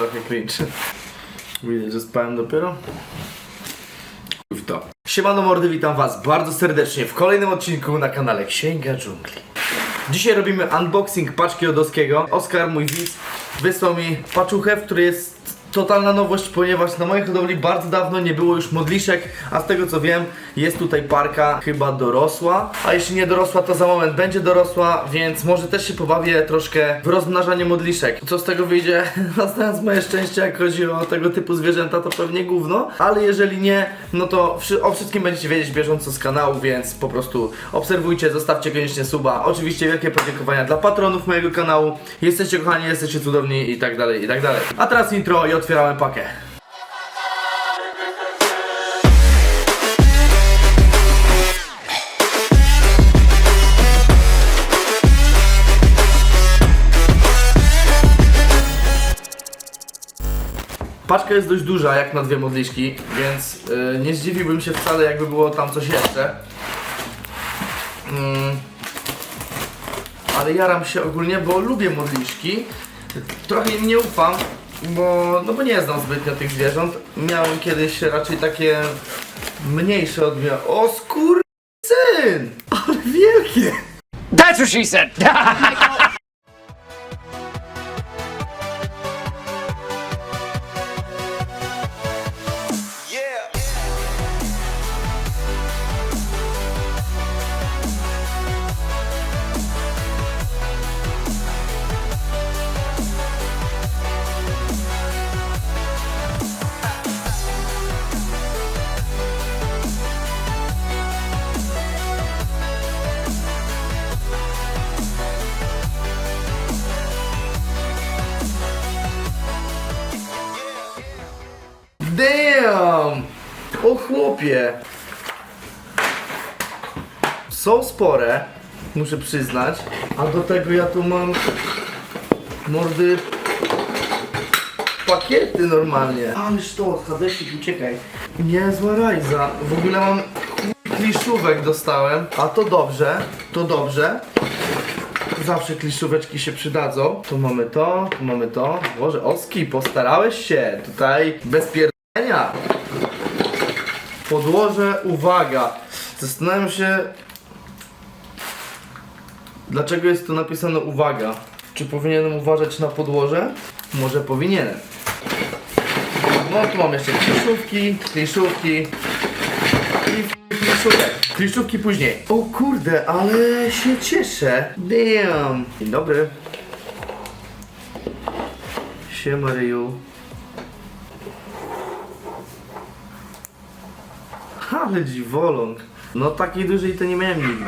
trochę cringe. Widać, że spałem dopiero. W to. Siemano mordy, witam was bardzo serdecznie w kolejnym odcinku na kanale Księga Dżungli. Dzisiaj robimy unboxing paczki Odowskiego. Oskar, mój widz, wysłał mi paczuchę, w której jest totalna nowość, ponieważ na mojej hodowli bardzo dawno nie było już modliszek, a z tego co wiem, jest tutaj parka chyba dorosła, a jeśli nie dorosła, to za moment będzie dorosła, więc może też się pobawię troszkę w rozmnażanie modliszek. Co z tego wyjdzie? No znając moje szczęście, jak chodzi o tego typu zwierzęta, to pewnie gówno, ale jeżeli nie, no to o wszystkim będziecie wiedzieć bieżąco z kanału, więc po prostu obserwujcie, zostawcie koniecznie suba. Oczywiście wielkie podziękowania dla patronów mojego kanału. Jesteście kochani, jesteście cudowni i tak dalej, i tak dalej. A teraz intro otwieramy pakę. Paczka jest dość duża, jak na dwie modliszki, więc yy, nie zdziwiłbym się wcale, jakby było tam coś jeszcze. Mm. Ale jaram się ogólnie, bo lubię modliszki. Trochę im nie ufam, bo, no bo nie znam zbytnio tych zwierząt. Miałem kiedyś raczej takie mniejsze odmiany. O syn! Ale wielkie! That's what she said. chłopie! Są spore, muszę przyznać. A do tego ja tu mam mordy pakiety normalnie. Ależ to, Hadesik, uciekaj. Niezła rajza. W ogóle mam kliszówek dostałem. A to dobrze, to dobrze. Zawsze kliszóweczki się przydadzą. Tu mamy to, tu mamy to. Boże, Oski, postarałeś się. Tutaj bez. Podłoże, uwaga. Zastanawiam się, dlaczego jest tu napisane uwaga. Czy powinienem uważać na podłoże? Może powinienem. No tu mam jeszcze kliszówki, kliszówki i kliszówek. Kliszówki później. O kurde, ale się cieszę. Damn. Dzień dobry. Siema Ryju. Ale dziwoląg. No takiej dużej to nie miałem nigdy.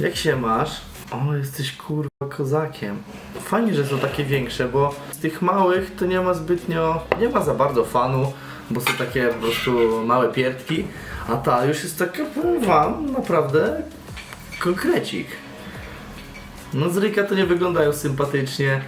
Jak się masz? O, jesteś kurwa kozakiem. Fajnie, że są takie większe, bo z tych małych to nie ma zbytnio, nie ma za bardzo fanu, bo są takie po prostu małe pierdki, a ta już jest taka, wam, naprawdę konkrecik. No z Ryka to nie wyglądają sympatycznie,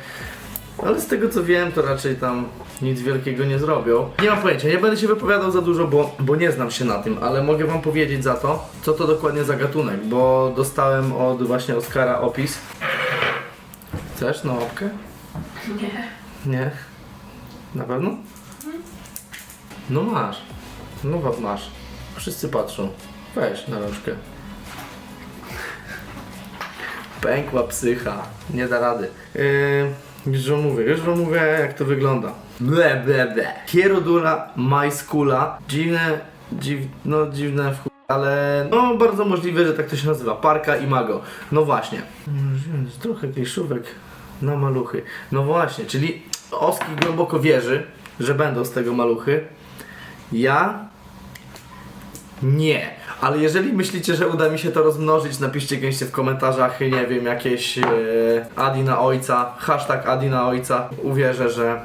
ale z tego co wiem, to raczej tam nic wielkiego nie zrobią. Nie mam pojęcia, nie będę się wypowiadał za dużo, bo, bo nie znam się na tym, ale mogę wam powiedzieć za to, co to dokładnie za gatunek, bo dostałem od właśnie Oskara opis. Chcesz na łapkę? Nie. Nie? Na pewno? No masz. No wa- masz. Wszyscy patrzą. Weź na rączkę. Pękła psycha. Nie da rady. Yy, już wam mówię, już wam mówię jak to wygląda. Ble, ble, ble. Hierodula majskula. Dziwne, dziw, no dziwne w chuj, ale no bardzo możliwe, że tak to się nazywa. Parka i mago. No właśnie. Trochę kliszówek na maluchy. No właśnie, czyli Oski głęboko wierzy, że będą z tego maluchy. Ja nie, ale jeżeli myślicie, że uda mi się to rozmnożyć, napiszcie koniecznie w komentarzach, nie wiem, jakieś e, Adi na ojca, hashtag Adi na ojca. Uwierzę, że,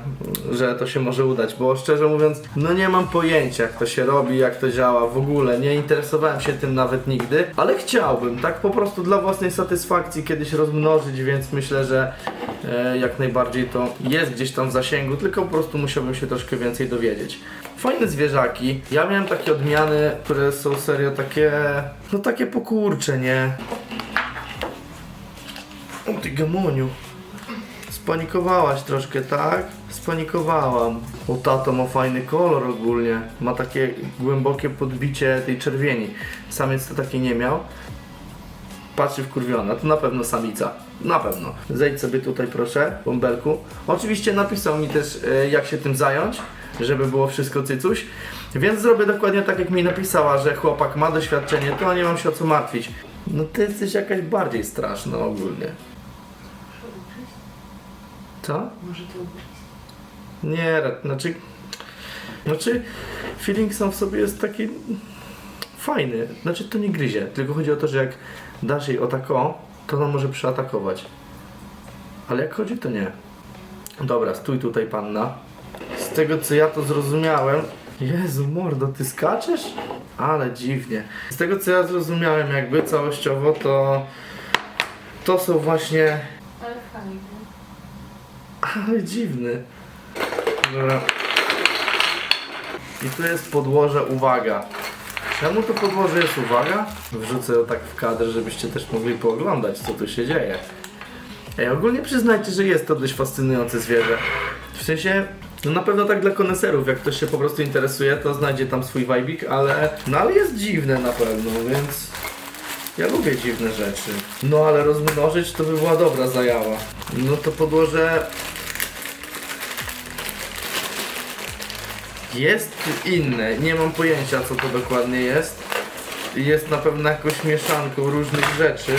że to się może udać, bo szczerze mówiąc, no nie mam pojęcia jak to się robi, jak to działa w ogóle. Nie interesowałem się tym nawet nigdy, ale chciałbym, tak po prostu dla własnej satysfakcji kiedyś rozmnożyć, więc myślę, że jak najbardziej to jest gdzieś tam w zasięgu, tylko po prostu musiałbym się troszkę więcej dowiedzieć. Fajne zwierzaki. Ja miałem takie odmiany, które są serio takie, no takie pokurcze, nie? O ty gamoniu. Spanikowałaś troszkę, tak? Spanikowałam. O, tato ma fajny kolor ogólnie. Ma takie głębokie podbicie tej czerwieni. Samiec to taki nie miał. Patrzy wkurwiona, to na pewno samica. Na pewno. Zejdź sobie tutaj proszę, bąbelku. Oczywiście napisał mi też e, jak się tym zająć, żeby było wszystko cycuś. Więc zrobię dokładnie tak jak mi napisała, że chłopak ma doświadczenie, to nie mam się o co martwić. No ty jesteś jakaś bardziej straszna ogólnie. Co? Może to. Nie, ra- znaczy... Znaczy, feeling sam w sobie jest taki fajny. Znaczy, to nie gryzie, tylko chodzi o to, że jak dasz jej o tak o, to ona może przeatakować. Ale jak chodzi, to nie. Dobra, stój tutaj, panna. Z tego, co ja to zrozumiałem... Jezu, mordo, ty skaczesz? Ale dziwnie. Z tego, co ja zrozumiałem jakby całościowo, to... To są właśnie... Ale fajnie. Ale dziwny. Dobra. I tu jest podłoże, uwaga. Czemu to podłoże jest uwaga? Wrzucę to tak w kadr, żebyście też mogli pooglądać, co tu się dzieje. Ej, ogólnie przyznajcie, że jest to dość fascynujące zwierzę. W sensie, no na pewno tak dla koneserów, jak ktoś się po prostu interesuje, to znajdzie tam swój wajbik, ale... No ale jest dziwne na pewno, więc... Ja lubię dziwne rzeczy. No ale rozmnożyć to by była dobra zajawa. No to podłoże jest inne. Nie mam pojęcia co to dokładnie jest. Jest na pewno jakąś mieszanką różnych rzeczy.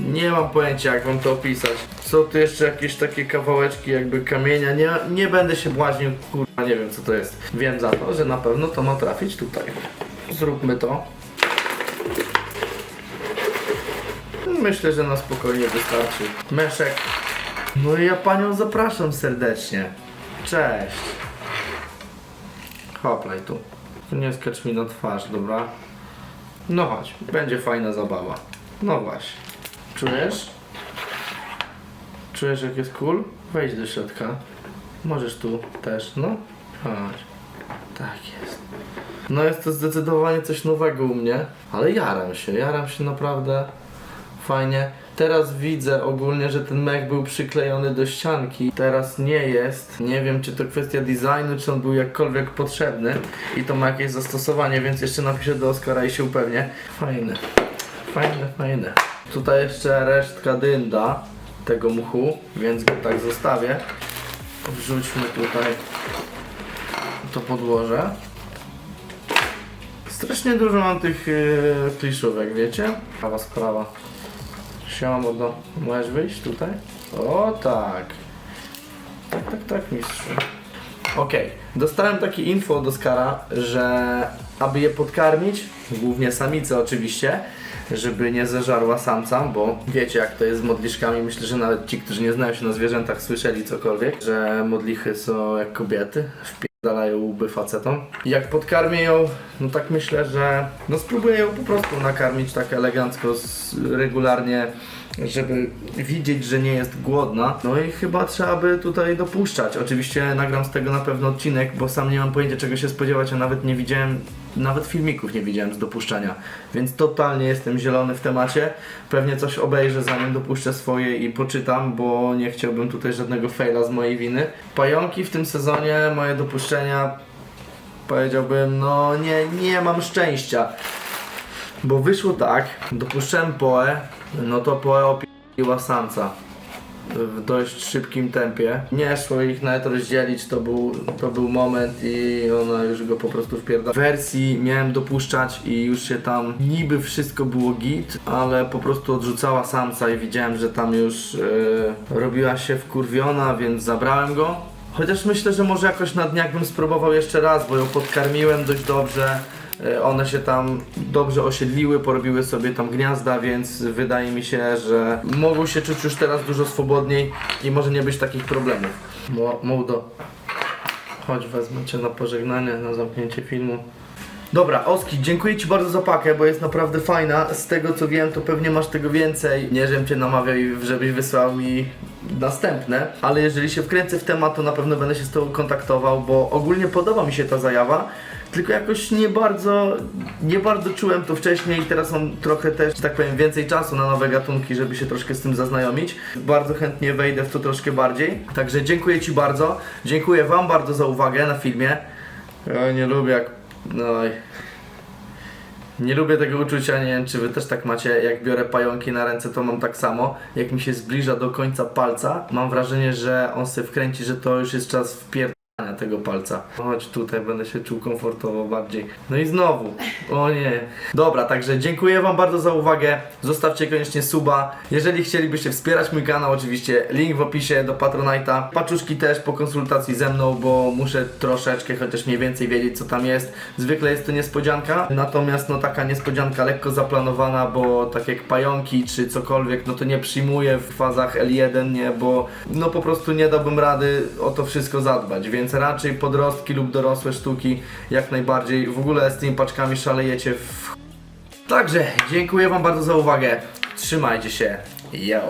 Nie mam pojęcia jak wam to opisać. Są tu jeszcze jakieś takie kawałeczki jakby kamienia. Nie, nie będę się błaźnił, kurwa nie wiem co to jest. Wiem za to, że na pewno to ma trafić tutaj. Zróbmy to. Myślę, że na spokojnie wystarczy. Meszek. No i ja panią zapraszam serdecznie. Cześć. Hoplaj tu. Nie skacz mi na twarz, dobra? No chodź, będzie fajna zabawa. No właśnie. Czujesz? Czujesz jak jest cool? Wejdź do środka. Możesz tu też, no. Chodź. Tak jest. No jest to zdecydowanie coś nowego u mnie, ale jaram się, jaram się naprawdę fajnie. Teraz widzę ogólnie, że ten mech był przyklejony do ścianki. Teraz nie jest. Nie wiem, czy to kwestia designu, czy on był jakkolwiek potrzebny i to ma jakieś zastosowanie, więc jeszcze napiszę do Oskara i się upewnię. Fajne. Fajne, fajne. Tutaj jeszcze resztka dynda tego mchu, więc go tak zostawię. Wrzućmy tutaj to podłoże. Strasznie dużo mam tych yy, kliszówek, wiecie? Prawa sprawa. Siema mordo, możesz wyjść tutaj? O tak. Tak, tak, tak mistrzu. Okej, dostałem takie info od Oskara, że aby je podkarmić, głównie samice oczywiście, żeby nie zeżarła samca, bo wiecie jak to jest z modliszkami, myślę, że nawet ci, którzy nie znają się na zwierzętach słyszeli cokolwiek, że modlichy są jak kobiety, wpierdalają łby facetom. Jak podkarmię ją, no tak myślę, że no spróbuję ją po prostu nakarmić tak elegancko, regularnie, żeby widzieć, że nie jest głodna. No i chyba trzeba by tutaj dopuszczać. Oczywiście nagram z tego na pewno odcinek, bo sam nie mam pojęcia czego się spodziewać, a nawet nie widziałem, nawet filmików nie widziałem z dopuszczania. Więc totalnie jestem zielony w temacie. Pewnie coś obejrzę zanim dopuszczę swoje i poczytam, bo nie chciałbym tutaj żadnego faila z mojej winy. Pająki w tym sezonie, moje dopuszczenia, powiedziałbym, no nie, nie mam szczęścia. Bo wyszło tak, dopuszczałem Poe, no to Poe opiła samca w dość szybkim tempie. Nie szło ich nawet rozdzielić, to był, to był moment i ona już go po prostu wpierda. W wersji miałem dopuszczać i już się tam niby wszystko było git, ale po prostu odrzucała samca i widziałem, że tam już e, robiła się wkurwiona, więc zabrałem go. Chociaż myślę, że może jakoś na dniach bym spróbował jeszcze raz, bo ją podkarmiłem dość dobrze. E, One się tam dobrze osiedliły, porobiły sobie tam gniazda, więc wydaje mi się, że mogą się czuć już teraz dużo swobodniej i może nie być takich problemów. Mo- Mołdo, chodź wezmę cię na pożegnanie, na zamknięcie filmu. Dobra, Oski, dziękuję Ci bardzo za pakę, bo jest naprawdę fajna. Z tego co wiem, to pewnie masz tego więcej. Nie, żebym Cię namawiał, żebyś wysłał mi następne, ale jeżeli się wkręcę w temat, to na pewno będę się z Tobą kontaktował, bo ogólnie podoba mi się ta zajawa, tylko jakoś nie bardzo, nie bardzo czułem to wcześniej i teraz mam trochę też, że tak powiem, więcej czasu na nowe gatunki, żeby się troszkę z tym zaznajomić. Bardzo chętnie wejdę w to troszkę bardziej. Także dziękuję Ci bardzo. Dziękuję Wam bardzo za uwagę na filmie. Ja nie lubię jak... No. Nie lubię tego uczucia, nie wiem czy wy też tak macie, jak biorę pająki na ręce to mam tak samo, jak mi się zbliża do końca palca, mam wrażenie, że on się wkręci, że to już jest czas wpierdania tego palca. Chodź tutaj, będę się czuł komfortowo bardziej. No i znowu, o nie. Dobra, także dziękuję wam bardzo za uwagę, zostawcie koniecznie suba. Jeżeli chcielibyście wspierać mój kanał, oczywiście link w opisie do Patronite'a. Paczuszki też po konsultacji ze mną, bo muszę troszeczkę, chociaż mniej więcej wiedzieć co tam jest. Zwykle jest to niespodzianka, natomiast no taka niespodzianka lekko zaplanowana, bo tak jak pająki czy cokolwiek, no to nie przyjmuję w fazach L1, nie, bo no po prostu nie dałbym rady o to wszystko zadbać, więc raczej podrostki lub dorosłe sztuki jak najbardziej. W ogóle z tymi paczkami szalejecie w... Także dziękuję wam bardzo za uwagę. Trzymajcie się. Yo.